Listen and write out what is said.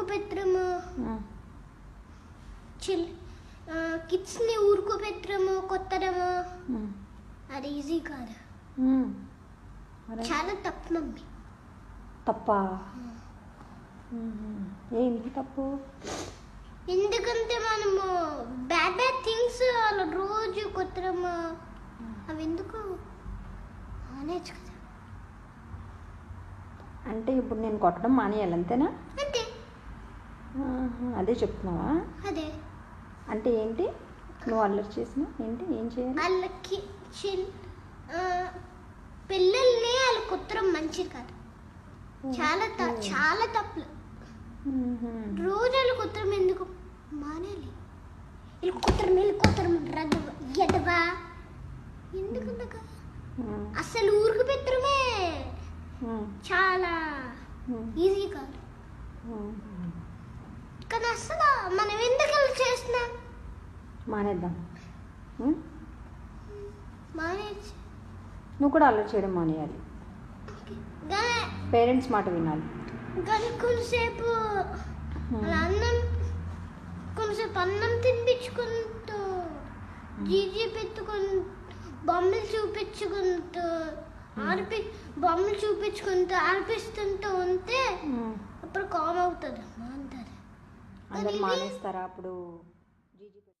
ఊరుకోపెట్టడము ఉమ్, chill కిడ్స్ని ఊరుకోపెట్టడము కొత్తడము అది easy కాదు. చాలా తప్పు మమ్మీ. తప్ప? ఏంటి తప్పు? ఎందుకంటే మనము బ్యాడ్ బ్యాడ్ థింగ్స్ అలా రోజు కొత్తడము అవి ఎందుకు? మానేచ్చు కదా. అంటే ఇప్పుడు నేను కొట్టడం మానేయాలి అంతేనా? అదే చెప్తున్నావా? అదే. అంటే ఏంటి? నువ్వు అల్లరి చేసిన? ఏంటి? ఏం చేయాలి? వాళ్ళకి చిన్ ఆ, పిల్లల్ని వాళ్ళు కుత్తరం మంచిది కాదు. చాలా త- చాలా తప్పులు. రోజు వాళ్ళు కుత్తరం ఎందుకు? మానేయాలి. వీళ్ళు కుత్తరం వీళ్ళు రద్దవ ఎదవా? ఎందుకు ఉమ్, అసలు ఊరికి పెట్టడమే చాలా ఈజీ కాదు. అసలు మనం ఎందుకు చేస్తున్నాం? మానేద్దాం? మానేసి నువ్వు కూడా అల్లరి చేయడం మానేయాలి. పేరెంట్స్ మాట వినాలి. కానీ కొంతసేపు అన్నం కొంతసేపు అన్నం తినిపించుకుంటూ జీజీ పెట్టుకుంటూ బొమ్మలు చూపించుకుంటూ ఆడిపి బొమ్మలు చూపించుకుంటూ ఆడిపిస్తుంటూ ఉంటే. అప్పుడు కామ్ అవుతుంది అందరు మానేస్తారా అప్పుడు?